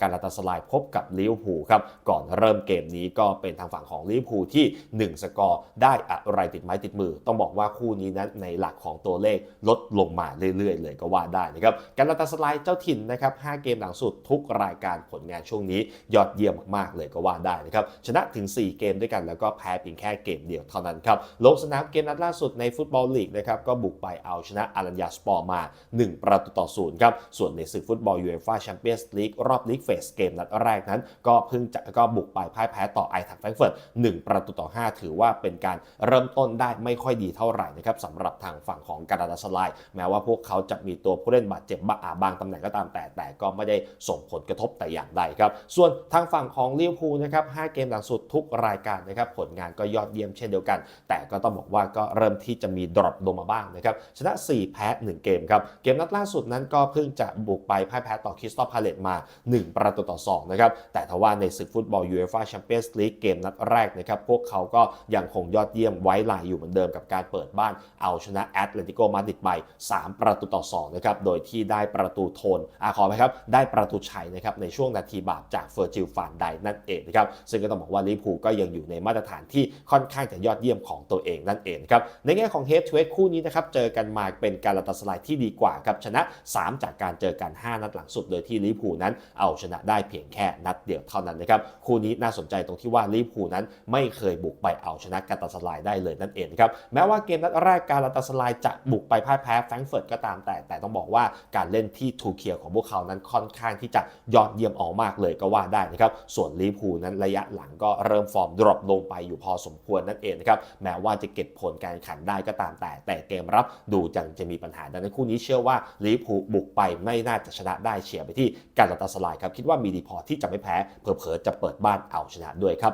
การาตาสลายพบกับลิเวอร์พูลครับ ก่อนเริ่มเกมนี้ก็เป็นทางฝั่งของลิเวอร์พูลที่ 1 สกอร์ได้อะไรติดไม้ติดมือ ต้องบอกว่าคู่นี้นั้นในหลักของตัวเลขลดลงมาเรื่อยๆ เลยก็ว่าได้นะครับการาตาสลายเจ้าถิ่นนะครับ5เกมหลังสุดทุกรายการผลงานช่วงนี้ยอดเยี่ยมมากๆเลยก็ว่าได้นะครับชนะถึง 4 เกมด้วยกันแล้วก็แพ้เพียงแค่เกมเดียวเท่านั้นครับลงสนามเกมนัดล่าสุดในฟุตบอลลีกนะครับก็บุกไปเอาชนะอารัญญาสปอร์มา 1 ประตูต่อศูนย์ครับส่วนในศึกฟุตบอลยูเอฟ่าแชมเปี้ยนส์ลีกรอบลีกเฟสเกมนัดแรกนั้น ก็เพิ่งจะก็บุกไปพ่ายแพ้ต่อไอทักแฟรงเฟิร์ต1ประตูต่อ 5 ถือว่าเป็นการเริ่มต้นได้ไม่ค่อยดีเท่าไหร่นะครับสำหรับทางฝั่งของการาตาสลายแม้ว่าพวกเขาจะมีตัวผู้เล่นบาดเจ็บบางบางตำแหน่งก็ตามแต่แต่ก็ไม่ได้ส่งผลกระทบแต่อย่างใดครับ ส่วนทางฝั่งของลิเวอร์พูลนะครับ5เกมหลังสุดทุกรายการนะครับผลงานก็ยอดเยี่ยมเช่นเดียวกัน แต่ก็ต้องบอกว่าก็เริ่มที่จะมีดรอปลงมาบ้างนะครับชนะ 4 แพ้ 1 เกมครับ เกมนัดล่าสุดนั้นก็เพิ่งจะบุกไปพ่ายแพ้ต่อคริสตัลพาเลตมา 1ประตูต่อ 2 นะครับ แต่ทว่าในศึกฟุตบอลยูเอฟ่าแชมเปี้ยนส์ลีกเกมนัดแรกนะครับ พวกเขาก็ยังคงยอดเยี่ยมไว้ลายอยู่เหมือนเดิมกับการเปิดบ้านเอาชนะแอตเลติโกมาดริดไป 3 ประตูต่อ 2 นะครับ โดยที่ได้ประตูโทนอาขอไหมครับ ได้ประตูชัยนะครับในช่วงนาทีบาปจากเฟอร์จิลฟานไดนั่นเองนะครับ ซึ่งก็ต้องบอกว่าลิเวอร์พูลก็ยังอยู่ในมาตรฐานที่ค่อนข้างจะยอดเยี่ยมของตัวเองนั่นเองครับ ในแง่ของเฮดทูเฮดคู่นี้นะครับ เจอกันมาเป็นการลาตาสลายที่ดีกว่าครับ ชนะ 3 จากการเจอกัน 5 นัดหลังสุด โดยที่ลิเวอร์พูลนั้นเอาชนะได้เพียงแค่นัดเดียวเท่านั้นนะครับคู่นี้น่าสนใจตรงที่ว่าลิเวอร์พูลนั้นไม่เคยบุกไปเอาชนะการลาตาสลายได้เลยนั่นเองครับแม้ว่าเกมนัดแรกการาตาสลายจะบุกไปพ่ายแพ้แฟรงก์เฟิร์ตก็ตามแต่ แต่ต้องบอกว่าการเล่นที่ทูเคียของพวกเขานั้นค่อนข้างที่จะยอดเยี่ยมออกมากเลยก็ว่าได้นะครับส่วนลิเวอร์พูลนั้นระยะหลังก็เริ่มฟอร์มดรอปลงไปอยู่พอสมควรนั่นเองนะครับแม้ว่าจะเก็บผลการแข่งขันได้ก็ตามแต่ แต่เกมรับดูจังจะมีปัญหาดังนั้นคู่นี้เชื่อว่าลิเวอร์พูลบุกไปไม่น่าจะชนะได้เฉียร์ไปที่การาตาสลายครับคิดว่ามีดีพอที่จะไม่แพ้เผลอๆจะเปิดบ้านเอาชนะด้วยครับ